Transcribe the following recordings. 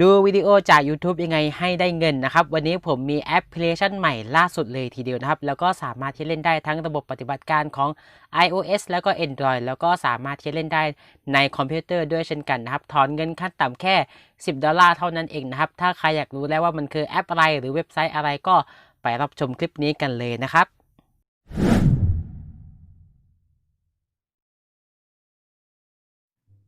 ดูวิดีโอจาก YouTube ยังไงให้ได้เงินนะครับ วันนี้ผมมีแอปพลิเคชันใหม่ล่าสุดเลยทีเดียวนะครับ แล้วก็สามารถที่เล่นได้ทั้งระบบปฏิบัติการของ iOS แล้วก็ Android แล้วก็สามารถที่เล่นได้ในคอมพิวเตอร์ด้วยเช่นกันนะครับ ถอนเงินขั้นต่ำแค่ 10 ดอลลาร์เท่านั้นเองนะครับ ถ้าใครอยากรู้แล้วว่ามันคือแอปอะไรหรือเว็บไซต์อะไรก็ไปรับชมคลิปนี้กันเลยนะครับ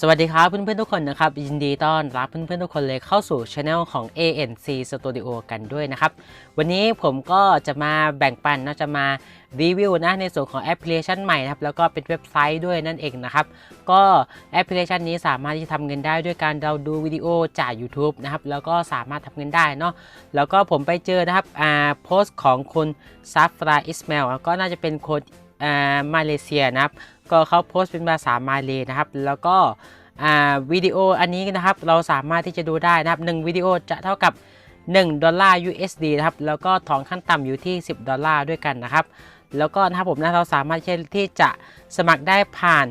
สวัสดีครับเพื่อนๆทุกคนนะครับ ยินดีต้อนรับเพื่อนๆทุกคนเลยเข้าสู่ช anel ของ ANC Studio กันด้วยนะครับ วันนี้ผมก็จะมาแบ่งปันนะจะมารีวิวนะในส่วนของแอปพลิเคชันใหม่นะครับ แล้วก็เป็นเว็บไซต์ด้วยนั่นเองนะครับ ก็แอปพลิเคชันนี้สามารถที่ทำเงินได้ด้วยการเราดูวิดีโอจาก YouTube นะครับ แล้วก็สามารถทำเงินได้เนาะแล้วก็ผมไปเจอนะครับอ่าโพสต์ของคุณซัฟราอิสมาลก็น่าจะเป็นคนอ่า มาเลเซียนะครับ ก็เขาโพสต์เป็นภาษามาเลยนะครับ แล้วก็วิดีโออันนี้นะครับ เราสามารถที่จะดูได้นะครับ1วิดีโอจะเท่ากับ 1 ดอลลาร์ USD นะครับ แล้วก็ถอนขั้นต่ำอยู่ที่ 10 ดอลลาร์ด้วยกันนะครับ แล้วก็นะครับผมนะเราสามารถที่จะสมัครได้ผ่าน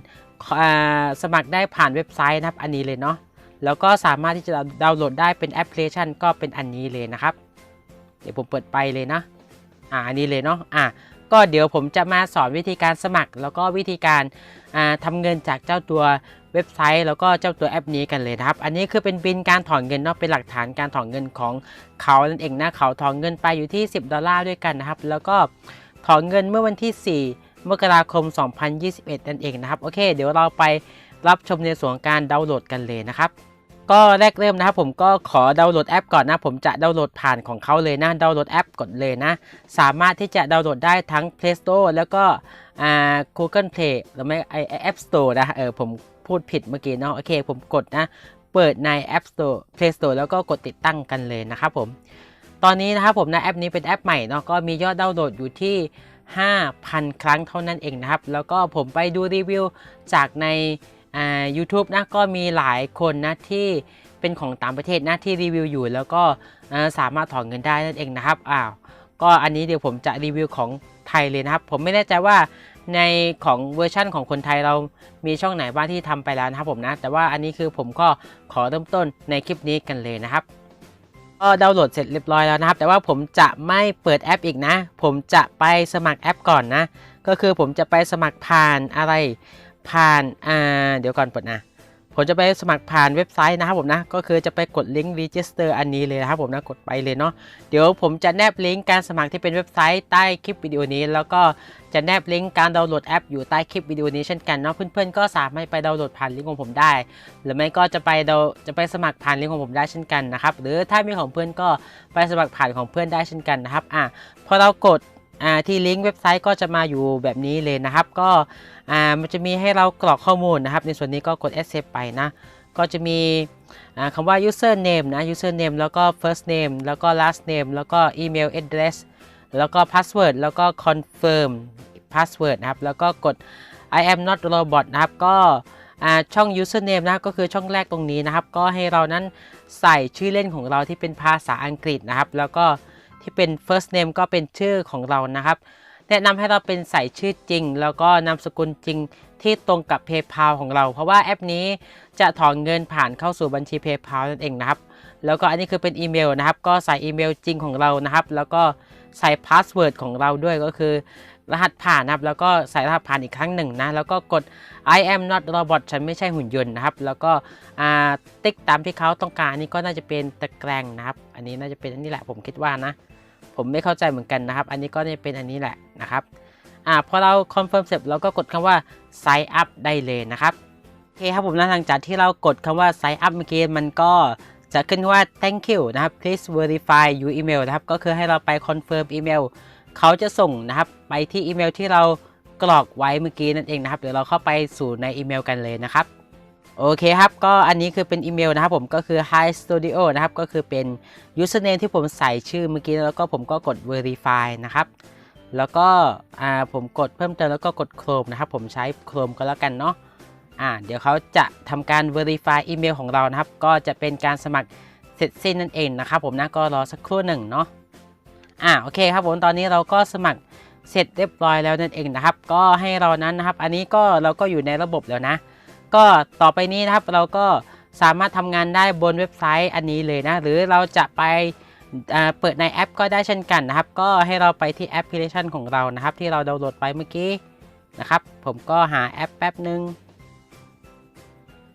สมัครได้ผ่านเว็บไซต์นะครับอันนี้เลยเนาะ แล้วก็สามารถที่จะดาวน์โหลดได้เป็นแอปพลิเคชันก็เป็นอันนี้เลยนะครับ เดี๋ยวผมเปิดไปเลยนะ อ่าอันนี้เลยเนาะ อ่า ก็เดี๋ยวผมจะมาสอนวิธีการสมัคร แล้วก็วิธีการทำเงินจากเจ้าตัวเว็บไซต์ แล้วก็เจ้าตัวแอปนี้กันเลยนะครับ อันนี้คือเป็นบินการถอนเงินเนาะเป็นหลักฐานการถอนเงินของเขานั่นเองนะเขาถอนเงินไปอยู่ที่ 10 ดอลลาร์ด้วยกันนะครับ แล้วก็ถอนเงินเมื่อวันที่ 4 มกราคม 2021 นั่นเองนะครับ โอเค เดี๋ยวเราไปรับชมในส่วนการดาวน์โหลดกันเลยนะครับ ก็แรกเริ่มนะครับผมก็ขอดาวน์โหลดแอปก่อนนะ ผมจะดาวน์โหลดผ่านของเขาเลยนะดาวน์โหลดแอปก่อนเลยนะ สามารถที่จะดาวน์โหลดได้ทั้ง Play Store แล้วก็อ่า Google Play หรือไม่ไอ App Store นะเออผมพูดผิดเมื่อกี้เนาะโอเค ผมกดนะ เปิดใน App Store Play Store แล้วก็กดติดตั้งกันเลยนะครับผม ตอนนี้นะครับผมนะแอปนี้เป็นแอปใหม่เนาะก็มียอดดาวน์โหลดอยู่ที่ 5,000 ครั้งเท่านั้นเองนะครับ แล้วก็ผมไปดูรีวิวจากใน อ่า YouTube นะก็มีหลายคนนะที่เป็นของต่างประเทศนะที่รีวิวอยู่ แล้วก็สามารถถอนเงินได้นั่นเองนะครับอ้าวก็อันนี้เดี๋ยวผมจะรีวิวของไทยเลยนะครับ ผมไม่แน่ใจว่าในของเวอร์ชั่นของคนไทยเรามีช่องไหนบ้างที่ทำไปแล้วนะครับผมนะ แต่ว่าอันนี้คือผมก็ขอเริ่มต้นในคลิปนี้กันเลยนะครับก็ดาวน์โหลดเสร็จเรียบร้อยแล้วนะครับ แต่ว่าผมจะไม่เปิดแอปอีกนะ ผมจะไปสมัครแอปก่อนนะ ก็คือผมจะไปสมัครผ่านอะไร ผ่านอ่าเดี๋ยวก่อนเปิดนะผมจะไปสมัครผ่านเว็บไซต์นะครับผมนะ ก็คือจะไปกดลิงก์ register อันนี้เลยนะครับผมนะ กดไปเลยเนาะ เดี๋ยวผมจะแนบลิงก์การสมัครที่เป็นเว็บไซต์ใต้คลิปวิดีโอนี้ แล้วก็จะแนบลิงก์การดาวน์โหลดแอปอยู่ใต้คลิปวิดีโอนี้เช่นกันเนาะ เพื่อนๆก็สามารถไปดาวน์โหลดผ่านลิงก์ของผมได้ หรือไม่ก็จะไปดาวจะไปสมัครผ่านลิงก์ของผมได้เช่นกันนะครับ หรือถ้ามีของเพื่อนก็ไปสมัครผ่านของเพื่อนได้เช่นกันนะครับ อะ พอเรากด ที่ลิงก์เว็บไซต์ก็จะมาอยู่แบบนี้เลยนะครับ ก็มันจะมีให้เรากรอกข้อมูลนะครับ ในส่วนนี้ก็กด accept ไปนะ ก็จะมีคำว่า username นะ username แล้วก็ first name แล้วก็ last name แล้วก็ email address แล้วก็ password แล้วก็ confirm password นะครับ แล้วก็กด I am not robot นะครับ ก็ช่อง username นะก็คือช่องแรกตรงนี้นะครับ ก็ให้เรานั้นใส่ชื่อเล่นของเราที่เป็นภาษาอังกฤษนะครับ แล้วก็ ที่เป็น first name ก็เป็นชื่อของเรานะครับ แนะนำให้เราเป็นใส่ชื่อจริง แล้วก็นามสกุลจริงที่ตรงกับ PayPal ของเรา เพราะว่าแอปนี้จะถอนเงินผ่านเข้าสู่บัญชี PayPal นั่นเองนะครับ แล้วก็อันนี้คือเป็นอีเมลนะครับ ก็ใส่อีเมลจริงของเรานะครับ แล้วก็ใส่พาสเวิร์ดของเราด้วยก็คือ รหัสผ่านนะครับ แล้วก็ใส่รหัสผ่านอีกครั้งหนึ่งนะ แล้วก็กด I am not robot ฉันไม่ใช่หุ่นยนต์นะครับ แล้วก็ติ๊กตามที่เขาต้องการนี่ก็น่าจะเป็นตะแกรงนะครับ อันนี้น่าจะเป็นอันนี้แหละผมคิดว่านะ ผมไม่เข้าใจเหมือนกันนะครับ อันนี้ก็จะเป็นอันนี้แหละนะครับอ่าพอเราคอนเฟิร์มเสร็จเราก็กดคำว่า sign up ได้เลยนะครับโอเคครับผมนะหลังจากที่เรากดคำว่า sign up เมื่อกี้มันก็จะขึ้นว่า thank you นะครับ please verify your email นะครับ ก็คือให้เราไปคอนเฟิร์มอีเมลเขาจะส่งนะครับ ไปที่อีเมลที่เรากรอกไว้เมื่อกี้นั่นเองนะครับ เดี๋ยวเราเข้าไปสู่ในอีเมลกันเลยนะครับ โอเคครับ ก็อันนี้คือเป็นอีเมลนะครับผมก็คือ hi studio นะครับ ก็คือเป็น username ที่ผมใส่ชื่อเมื่อกี้แล้วก็ผมก็กด verify นะครับ แล้วก็อ่าผมกดเพิ่มเติมแล้วก็กด Chrome นะครับ ผมใช้ Chrome ก็แล้วกันเนาะอ่าเดี๋ยวเขาจะทำการ verify อีเมลของเรานะครับ ก็จะเป็นการสมัครเสร็จสิ้นนั่นเองนะครับ ผมนะก็รอสักครู่หนึ่งเนาะอ่าโอเคครับผมตอนนี้เราก็สมัครเสร็จเรียบร้อยแล้วนั่นเองนะครับ ก็ให้เรานั้นนะครับ อันนี้ก็เราก็อยู่ในระบบแล้วนะ ก็ต่อไปนี้นะครับเราก็สามารถทำงานได้บนเว็บไซต์อันนี้เลยนะ หรือเราจะไปเปิดในแอปก็ได้เช่นกันนะครับ ก็ให้เราไปที่แอปพลิเคชันของเรานะครับ ที่เราดาวน์โหลดไปเมื่อกี้นะครับ ผมก็หาแอปแป๊บหนึ่ง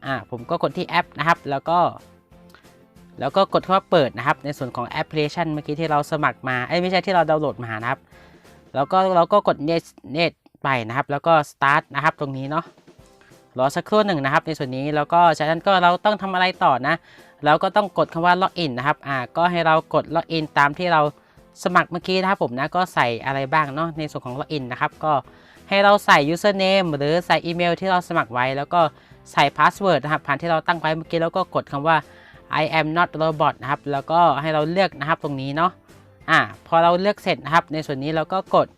อ่าผมก็กดที่แอปนะครับ แล้วก็ แล้วก็กดคำว่าเปิดนะครับ ในส่วนของแอปพลิเคชันเมื่อกี้ที่เราสมัครมาเอ้ไม่ใช่ที่เราดาวน์โหลดมานะครับ แล้วก็เราก็กด net net ไปนะครับ แล้วก็ start นะครับตรงนี้เนาะ รอสักครู่หนึ่งนะครับ ในส่วนนี้แล้วก็จากนั้นก็เราต้องทำอะไรต่อนะเราก็ต้องกดคำว่า login นนะครับอ่าก็ให้เรากด login ตามที่เราสมัครเมื่อกี้นะครับผมนะก็ใส่อะไรบ้างเนาะในส่วนของ login นนะครับก็ให้เราใส่ username หรือใส่อีเมลที่เราสมัครไว้ แล้วก็ใส่ password นะครับผ่านที่เราตั้งไว้เมื่อกี้แล้วก็กดคำว่า I am not robot นะครับ แล้วก็ให้เราเลือกนะครับตรงนี้เนาะอ่าพอเราเลือกเสร็จนะครับ ในส่วนนี้เราก็กด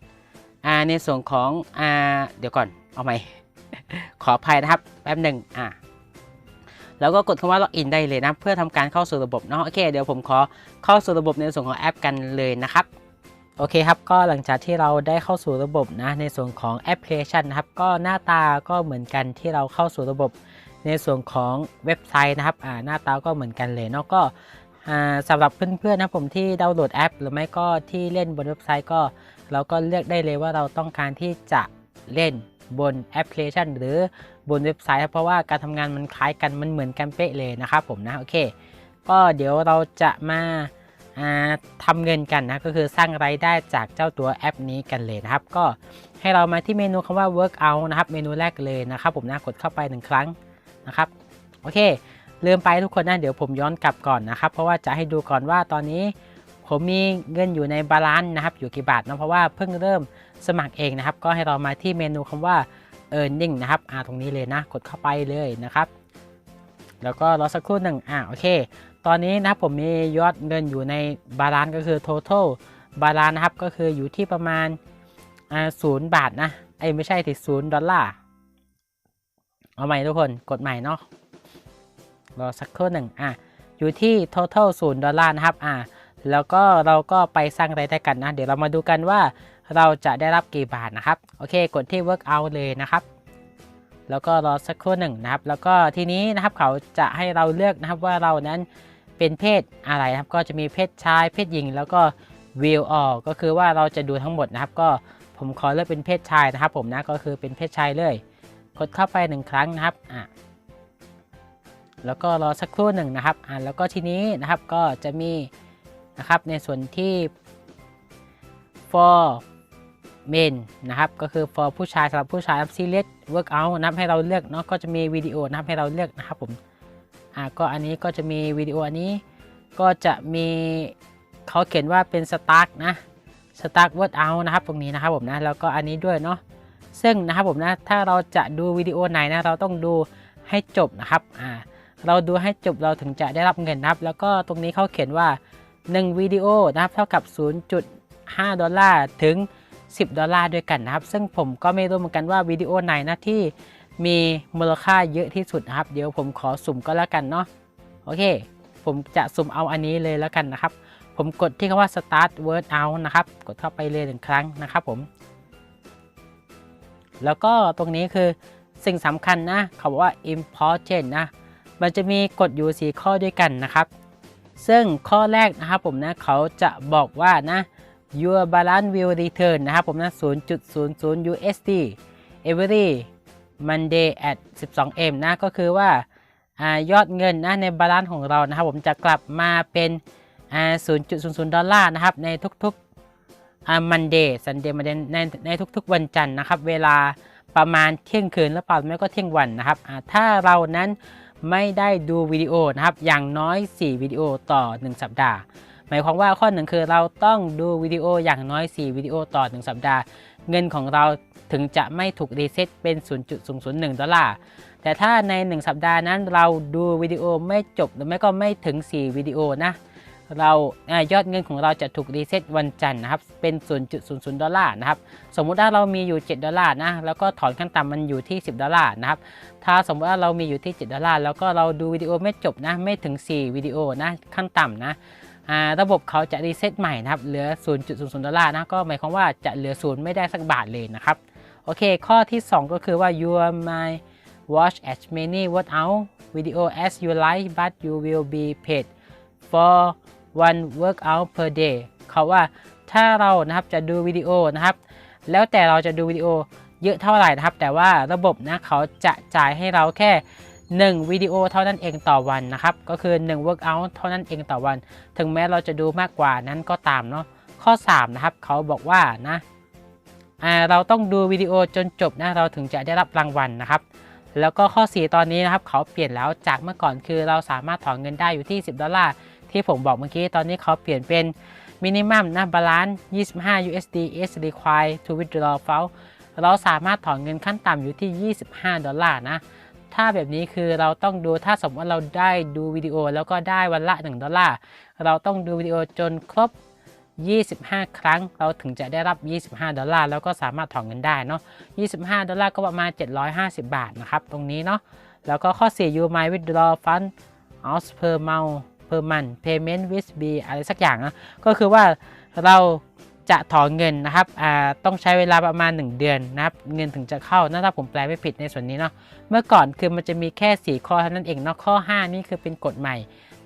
อ่าในส่วนของอ่าเดี๋ยวก่อนเอาใหม่ ขออภัยนะครับ แป๊บหนึ่งอ่าแล้วก็กดคำว่า login ได้เลยนะ เพื่อทำการเข้าสู่ระบบเนาะโอเคเดี๋ยวผมขอเข้าสู่ระบบในส่วนของแอปกันเลยนะครับโอเคครับก็หลังจากที่เราได้เข้าสู่ระบบนะในส่วนของแอปพลิเคชันนะครับ ก็หน้าตาก็เหมือนกันที่เราเข้าสู่ระบบในส่วนของเว็บไซต์นะครับอ่าหน้าตาก็เหมือนกันเลยเนาะก็อ่าสำหรับเพื่อนๆนะผมที่ดาวน์โหลดแอป หรือไม่ก็ที่เล่นบนเว็บไซต์ก็ เราก็เลือกได้เลยว่าเราต้องการที่จะเล่น บนแอปพลิเคชัน หรือบนเว็บไซต์ เพราะว่าการทำงานมันคล้ายกันมันเหมือนกันเป๊ะเลยนะครับผมนะโอเค ก็เดี๋ยวเราจะมาอ่าทำเงินกันนะก็คือสร้างไรายได้จากเจ้าตัวแอปนี้กันเลยนะครับ ก็ให้เรามาที่เมนูคำว่า workout นะครับ เมนูแรกเลยนะครับ ผมนะกดเข้าไปหนึ่งครั้งนะครับโอเคลืมไปทุกคนนะเดี๋ยวผมย้อนกลับก่อนนะครับ เพราะว่าจะให้ดูก่อนว่าตอนนี้ผมมีเงินอยู่ในบาลานซ์นะครับ อยู่กี่บาทนะเพราะว่าเพิ่งเริ่ม สมัครเองนะครับ ก็ให้เรามาที่เมนูคำว่า earning นะครับอ่าตรงนี้เลยนะ กดเข้าไปเลยนะครับ แล้วก็รอสักครู่หนึ่งอ่าโอเค ตอนนี้นะครับผมมียอดเงินอยู่ในบาลานซ์ก็คือ total บาลานซ์นะครับก็คืออยู่ที่ประมาณอ่าศูนย์บาทนะไอ้ไม่ใช่ติศูนย์ดอลลาร์เอาใหม่ทุกคนกดใหม่เนาะรอสักครู่หนึ่งอะอยู่ที่ total ศูนย์ดอลลาร์นะครับอ่าแล้วก็เราก็ไปสร้างรายได้กันนะ เดี๋ยวเรามาดูกันว่า เราจะได้รับกี่บาทนะครับ โอเค กดที่ workout เลยนะครับ แล้วก็รอสักครู่หนึ่งนะครับ แล้วก็ทีนี้นะครับเขาจะให้เราเลือกนะครับว่าเรานั้นเป็นเพศอะไรนะครับ ก็จะมีเพศชาย เพศหญิง แล้วก็ view all ก็คือว่าเราจะดูทั้งหมดนะครับ ก็ผมขอเลือกเป็นเพศชายนะครับ ผมนะ ก็คือเป็นเพศชายเลย กดเข้าไปหนึ่งครั้งนะครับ อะ แล้วก็รอสักครู่หนึ่งนะครับ อะ แล้วก็ทีนี้นะครับ ก็จะมีนะครับ ในส่วนที่ for men นะครับก็คือ for ผู้ชายสำหรับผู้ชาย select workout นะครับให้เราเลือกเนาะก็จะมีวิดีโอนับให้เราเลือกนะครับผมอ่าก็อันนี้ก็จะมีวิดีโออันนี้ก็จะมีเขาเขียนว่าเป็น start นะ start workout นะครับตรงนี้นะครับผมนะแล้วก็อันนี้ด้วยเนาะซึ่งนะครับผมนะถ้าเราจะดูวิดีโอไหนนะเราต้องดูให้จบนะครับอ่าเราดูให้จบเราถึงจะได้รับเงินนะครับ แล้วก็ตรงนี้เขาเขียนว่า 1 วิดีโอนะครับเท่ากับ 0.5 ดอลลาร์ถึง 10 ดอลลาร์ด้วยกันนะครับ ซึ่งผมก็ไม่รู้เหมือนกันว่าวิดีโอไหนนะที่มีมูลค่าเยอะที่สุดนะครับ เดี๋ยวผมขอสุ่มก็แล้วกันเนาะโอเค ผมจะสุ่มเอาอันนี้เลยแล้วกันนะครับ ผมกดที่คำว่า start word out นะครับ กดเข้าไปเลยหนึ่งครั้งนะครับผม แล้วก็ตรงนี้คือสิ่งสำคัญนะ เขาบอกว่า important นะ มันจะมีกฎอยู่ 4 ข้อด้วยกันนะครับ ซึ่งข้อแรกนะครับผมนะ เขาจะบอกว่านะ your balance will return นะครับผมนะ 0.00 USD every Monday at 12 m นะ ก็คือว่าอยอดเงินนะในบาลานซ์ของเรานะครับผมจะกลับมาเป็น 0.00 ดอลลาร์นะครับ ในทุกๆ Monday Sunday Monday ในในทุกๆ วันจันทร์นะครับ เวลาประมาณเที่ยงคืนหรือเปล่าไม่ก็เที่ยงวันนะครับ ถ้าเรานั้นไม่ได้ดูวิดีโอนะครับ อย่างน้อย 4 วิดีโอต่อ 1 สัปดาห์ หมายความว่าข้อหนึ่งคือเราต้องดูวิดีโออย่างน้อย 4 วิดีโอต่อ 1 สัปดาห์ เงินของเราถึงจะไม่ถูกรีเซ็ตเป็น 0.001 ดอลลาร์ แต่ถ้าใน 1 สัปดาห์นั้นเราดูวิดีโอไม่จบหรือไม่ก็ไม่ถึง 4 วิดีโอนะเรายอดเงินของเราจะถูกรีเซ็ตวันจันทร์นะครับ เป็น 0.00 ดอลลาร์นะครับ สมมุติว่าเรามีอยู่ 7 ดอลลาร์นะ แล้วก็ถอนขั้นต่ำมันอยู่ที่ 10 ดอลลาร์นะครับ ถ้าสมมติว่าเรามีอยู่ที่ 7 ดอลลาร์ แล้วก็เราดูวิดีโอไม่จบนะ ไม่ถึง 4 วิดีโอนะ ขั้นต่ำนะ ระบบเขาจะรีเซ็ตใหม่นะครับเหลือ 0.00ดอลลาร์นะก็หมายความว่าจะเหลือศูนย์ไม่ได้สักบาทเลยนะครับโอเค ข้อที่ 2 ก็คือว่า you may watch as many workout video as you like but you will be paid for one workout per day เขาว่าถ้าเรานะครับจะดูวิดีโอนะครับ แล้วแต่เราจะดูวิดีโอเยอะเท่าไหร่นะครับ แต่ว่าระบบนะเขาจะจ่ายให้เราแค่ 1 วิดีโอเท่านั้นเองต่อวันนะครับ ก็คือ 1 workout เท่านั้นเองต่อวัน ถึงแม้เราจะดูมากกว่านั้นก็ตามเนาะ ข้อ 3 นะครับ เขาบอกว่านะเราต้องดูวิดีโอจนจบนะ เราถึงจะได้รับรางวัลนะครับ แล้วก็ข้อ 4 ตอนนี้นะครับ เขาเปลี่ยนแล้วจากเมื่อก่อนคือเราสามารถถอนเงินได้อยู่ที่ 10 ดอลลาร์ ที่ผมบอกเมื่อกี้ ตอนนี้เขาเปลี่ยนเป็นมินิมัมนะบาลานซ์25 USD is required to withdraw f เราสามารถถอนเงินขั้นต่ำอยู่ที่ 25 ดอลลาร์นะ ถ้าแบบนี้คือเราต้องดูถ้าสมมติเราได้ดูวิดีโอแล้วก็ได้วันละ 1 ดอลลาร์เราต้องดูวิดีโอจนครบ 25 ครั้ง เราถึงจะได้รับ 25 ดอลลาร์แล้วก็สามารถถอนเงินได้เนาะ 25 ดอลลาร์ก็ประมาณ 750 บาทนะครับ ตรงนี้เนาะ แล้วก็ข้อ 4 you might withdraw fund out per month per month payment with B อะไรสักอย่างนะ ก็คือว่าเรา จะถอนเงินนะครับอ่าต้องใช้เวลาประมาณ 1 เดือนนะครับเงินถึงจะเข้านะถ้าผมแปลไม่ผิดในส่วนนี้เนาะเมื่อก่อนคือมันจะมีแค่ 4 ข้อเท่านั้นเองเนาะข้อ 5 นี่คือเป็นกฎใหม่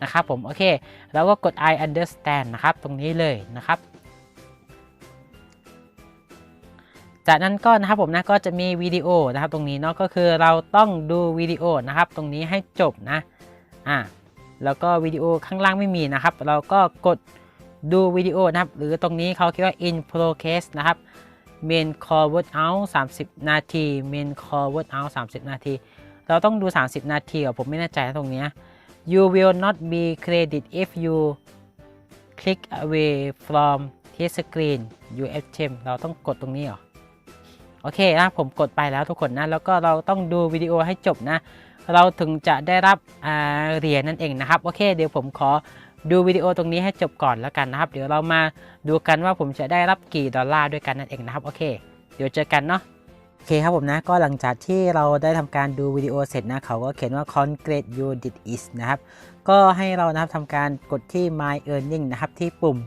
นะครับผมโอเคแล้วก็กด I understand นะครับตรงนี้เลยนะครับจากนั้นก็นะครับผมนะก็จะมีวิดีโอนะครับ ตรงนี้เนาะก็คือเราต้องดูวิดีโอนะครับ ตรงนี้ให้จบนะอ่าแล้วก็วิดีโอข้างล่างไม่มีนะครับ เราก็กด ดูวิดีโอนะครับ หรือตรงนี้เขาคิดว่า in progress นะครับ main call word out 30 นาที main call word out 30 นาที เราต้องดู 30 นาทีอะผมไม่แน่ใจตรงนี้ you will not be credit if you click away from this screen you attempt เราต้องกดตรงนี้เหรอ โอเคนะผมกดไปแล้วทุกคนนะ แล้วก็เราต้องดูวิดีโอให้จบนะ เราถึงจะได้รับเหรียญนั่นเองนะครับ โอเค เดี๋ยวผมขอ ดูวิดีโอตรงนี้ให้จบก่อนแล้วกันนะครับ เดี๋ยวเรามาดูกันว่าผมจะได้รับกี่ดอลลาร์ด้วยกันนั่นเองนะครับ โอเค เดี๋ยวเจอกันเนาะโอเคครับผมนะ ก็หลังจากที่เราได้ทำการดูวิดีโอเสร็จนะ เขาก็เขียนว่า congrats you did it นะครับ ก็ให้เรานะครับทำการกดที่ my earning นะครับที่ปุ่ม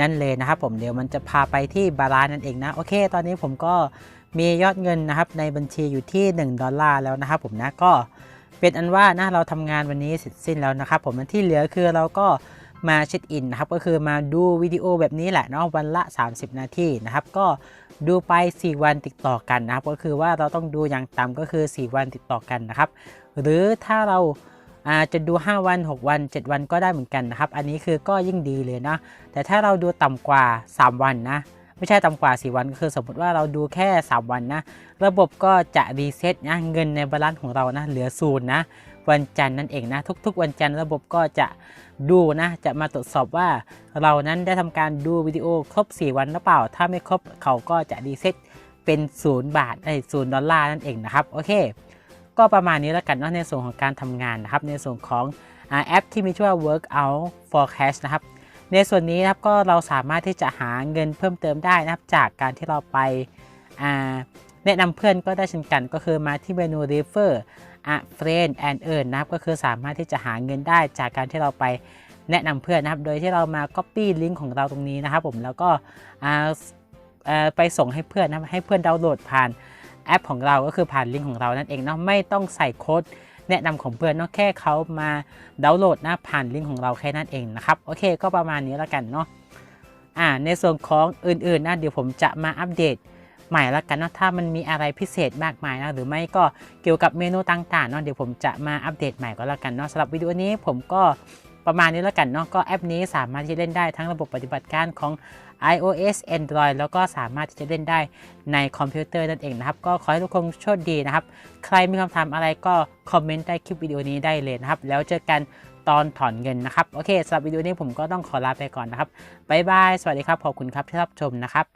นั่นเลยนะครับผมเดี๋ยวมันจะพาไปที่บาลานนั่นเองนะโอเค ตอนนี้ผมก็มียอดเงินนะครับในบัญชีอยู่ที่ 1 ดอลลาร์แล้วนะครับผมนะก็ เป็นอันว่านะเราทำงานวันนี้เสร็จสิ้นแล้วนะครับผมที่เหลือคือเราก็มาเช็คอินนะครับก็คือมาดูวิดีโอแบบนี้แหละเนาะวันละ 30 นาทีนะครับก็ดูไป 4 วันติดต่อกันนะครับก็คือว่าเราต้องดูอย่างต่ำก็คือ 4 วันติดต่อกันนะครับ หรือถ้าเราอาจะดู 5 วัน 6 วัน 7 วันก็ได้เหมือนกันนะครับ อันนี้คือก็ยิ่งดีเลยนะแต่ถ้าเราดูต่ำกว่า 3 วันนะ ไม่ใช่ต่ำกว่า 4 วันก็คือสมมติว่าเราดูแค่ 3 วันนะ ระบบก็จะรีเซ็ตนะเงินในบาลานซ์ของเรานะเหลือศูนย์นะวันจันทร์นั่นเองนะ ทุกๆ วันจันทร์ระบบก็จะดูนะ จะมาตรวจสอบว่าเรานั้นได้ทำการดูวิดีโอครบ 4 วันหรือเปล่า ถ้าไม่ครบเขาก็จะรีเซ็ตเป็น0บาทไอ้ศูนย์ดอลลาร์นั่นเองนะครับโอเค ก็ประมาณนี้แล้วกันเนาะในส่วนของการทำงานนะครับในส่วนของอแอปที่มีชื่อว่า Workout Forecast นะครับ ในส่วนนี้นะครับก็เราสามารถที่จะหาเงินเพิ่มเติมได้นะครับจากการที่เราไปาแนะนำเพื่อนก็ได้เช่นกันก็คือมาที่เมนู Refer a Friend and Earn นะครับก็คือสามารถที่จะหาเงินได้จากการที่เราไปแนะนำเพื่อนนะครับ โดยที่เรามา Copy ลิงก์ของเราตรงนี้นะครับผมแล้วก็ไปส่งให้เพื่อนนะให้เพื่อนดาวน์โหลดผ่านแอปของเราก็คือผ่านลิงก์ของเรานั่นเองเนาะไม่ต้องใส่โค้ด แนะนำของเพื่อนเนาะแค่เขามาดาวน์โหลดนะผ่านลิงก์ของเราแค่นั้นเองนะครับโอเคก็ประมาณนี้แล้วกันเนาะอ่าในส่วนของอื่นๆนะเดี๋ยวผมจะมาอัปเดตใหม่แล้วกันเนาะถ้ามันมีอะไรพิเศษมากมายนะหรือไม่ก็เกี่ยวกับเมนูต่างๆเนาะเดี๋ยวผมจะมาอัปเดตใหม่ก็แล้วกันเนาะสำหรับวิดีโอนี้ผมก็ ประมาณนี้แล้วกันเนาะก็แอปนี้สามารถที่จะเล่นได้ทั้งระบบปฏิบัติการของ iOS Android แล้วก็สามารถที่จะเล่นได้ในคอมพิวเตอร์นั่นเองนะครับ ก็ขอให้ทุกคนโชคดีนะครับ ใครมีคำถามอะไรก็คอมเมนต์ใต้คลิปวิดีโอนี้ได้เลยนะครับ แล้วเจอกันตอนถอนเงินนะครับ โอเคสำหรับวิดีโอนี้ผมก็ต้องขอลาไปก่อนนะครับบ๊ายบาย สวัสดีครับ ขอบคุณครับที่รับชมนะครับ